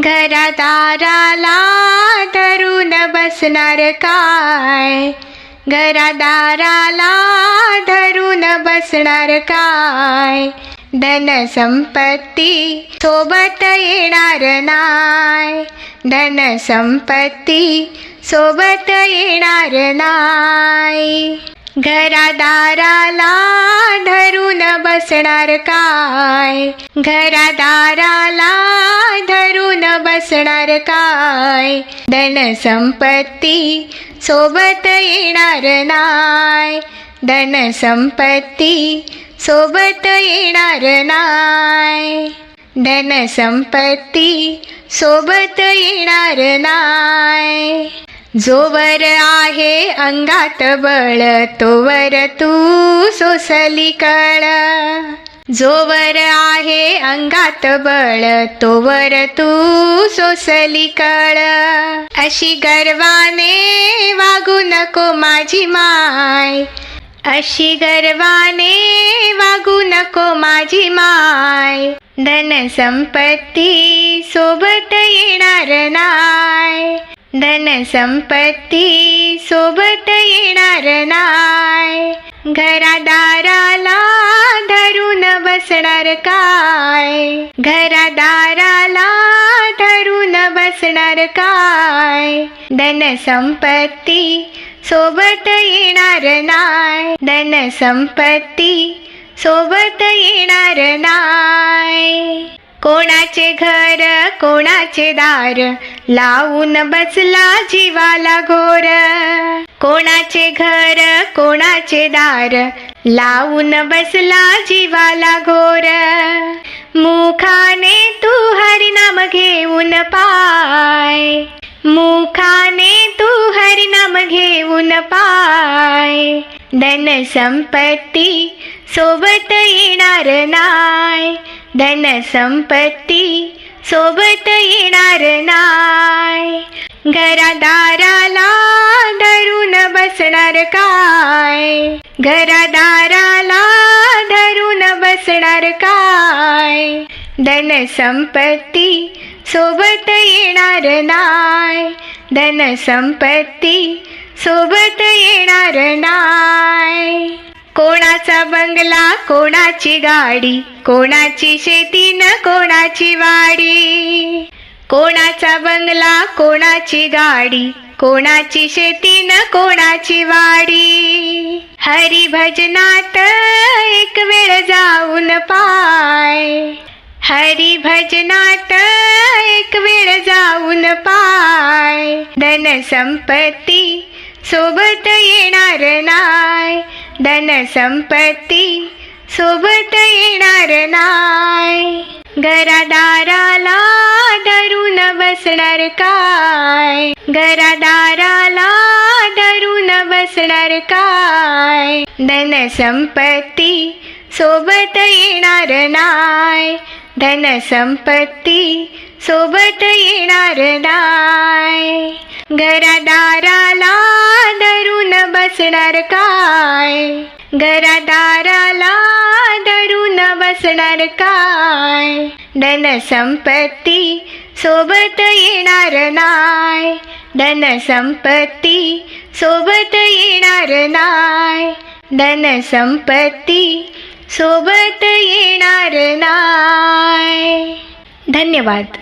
घरादाराला धरून बसणार काय? घरादाराला धरून बसणार काय? धन संपत्ती सोबत येणार नाय. धन संपत्ती सोबत येणार नाय. घरादाराला धरून बसणार काय? घरादाराला धरून बसणार काय? धन संपत्ती सोबत येणार नाय. धन संपत्ती सोबत येणार नाय. धन संपत्ती सोबत येणार नाय. जोवर आहे अंगात बळ तोवर तू सोसली कळ जोवर आहे अंगात बळ तोवर तू सोसली कळ. अशी गर्वाने वागू नको माझी माय. अशी गर्वाने वागू नको माझी माय. धन संपत्ती सोबत येणार नाय. धन संपत्ती सोबत येणार नाय. काय? घरादाराला धरून बसणार काय? धन संपत्ती सोबत येणार नाय धन संपत्ती सोबत येणार नाय कोणाचे घर कोणाचे दार लावून बसला जीवाला घोर. कोणाचे घर कोणाचे दार लावून बसला जीवाला घोर. मुखाने तू हरिनाम घेऊन पाय. मुखाने तू हरिनाम घेऊन पाय. धन संपत्ती सोबत येणार नाय. धन संपत्ती सोबत येणार नाय. घरादाराला बसणार काय? घरादाराला धरून बसणार काय? धन संपत्ती सोबत येणार नाय धन संपत्ती सोबत येणार नाय कोणाचा बंगला कोणाची गाडी कोणाची शेती न कोणाची वाडी? कोणाचा बंगला कोणाची गाडी कोणाची शेती न कोणाची वाडी? हरी भजनात एक वेळ जाऊन पाय. हरी भजनात एक वेळ जाऊन पाय. धन संपत्ती सोबत येणार नाय धन संपत्ती सोबत येणार नाय. घरादाराला धरून बसणार काय? घरादाराला धरून बसणार काय? धन संपत्ती सोबत येणार नाय. धन संपत्ती सोबत येणार नाय. घरादाराला धरून बसणार काय? घरादाराला धरून बसणार काय धन संपत्ती सोबत येणार नाय धन संपत्ती सोबत येणार नाय धन संपत्ती सोबत येणार नाय धन्यवाद